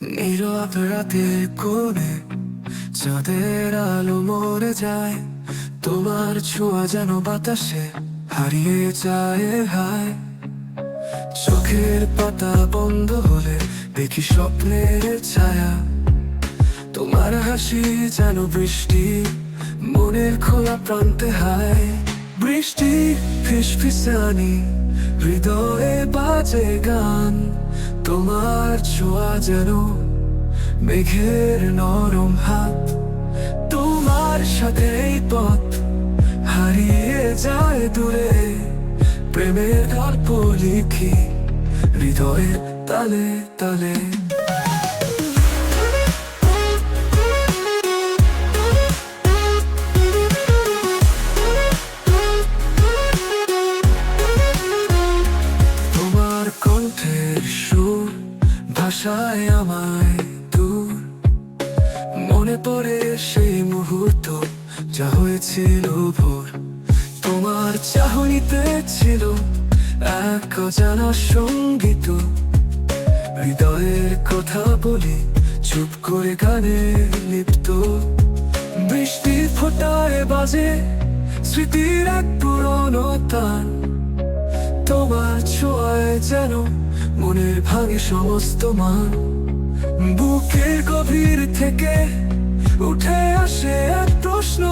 নীরব রাতের কোণে চাঁদের আলো মরে যায়, তোমার ছোঁয়া যেন বাতাসে হারিয়ে যায় হায়। চোখের পাতা বন্ধ হলে দেখি স্বপ্নের ছায়া, তোমার হাসি যেন বৃষ্টি, মনের খোলা প্রান্তে হায়। বৃষ্টি ফিস ফিসানি হৃদয়ে বাজে গান। তোমার ছোঁয়া যেন মেঘের নরম হাত। তোমার সাথে এই পথ হারিয়ে যায় দূরে। প্রেমের গল্প লিখি হৃদয়ের তালে তালে। ভাষায় আমায় দূর। মনে পড়ে সেই মুহূর্ত, যা হয়েছিল ভোর। তোমার চাহনিতে ছিল এক অজানা সংগীত। হৃদয়ের কথা বলি চুপ করে গানে লিপ্ত। বৃষ্টি ফোটায় বাজে স্মৃতির এক পুরনো তান তোমার ছোঁয়ায় যেন মনের ভাঙে সমস্ত মান বুকের গভীর থেকে উঠে আসে এক প্রশ্ন,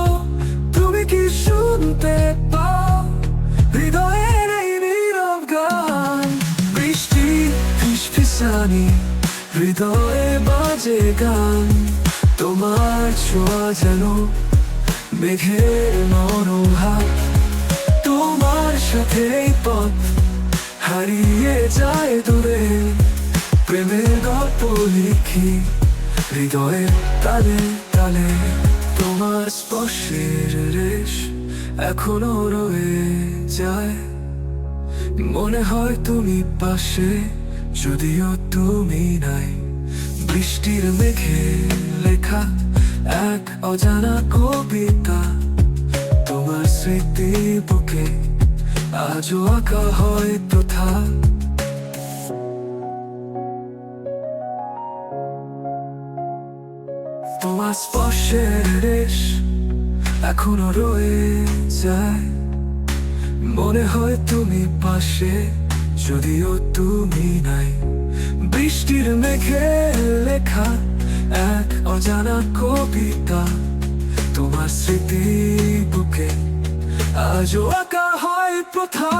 তুমি কি শুনতে হৃদয়ের এই নীরব গান। বৃষ্টি, ফিসফিসানি, হৃদয়ে বাজে গান। তোমার ছোঁয়া যেন মেঘের হাত। তোমার সাথে পথ হারিয়ে যায় দূরে প্রেমের গল্প লিখি, হৃদয়ের তালে তালে। তোমার স্পর্শের রেশ এখনও রয়ে যায়। মনে হয় তুমি পাশে, যদিও তুমি নাই। বৃষ্টির মেঘে লেখা এক অজানা কবিতা আজও আঁকা হয় প্রথা। তোমার স্পর্শের রেশ এখনও রয়ে যায়। মনে হয় তুমি পাশে, যদিও তুমি নাই। বৃষ্টির মেঘে লেখা এক অজানা কবিতা। তোমার স্মৃতি বুকে আজও প্রথা।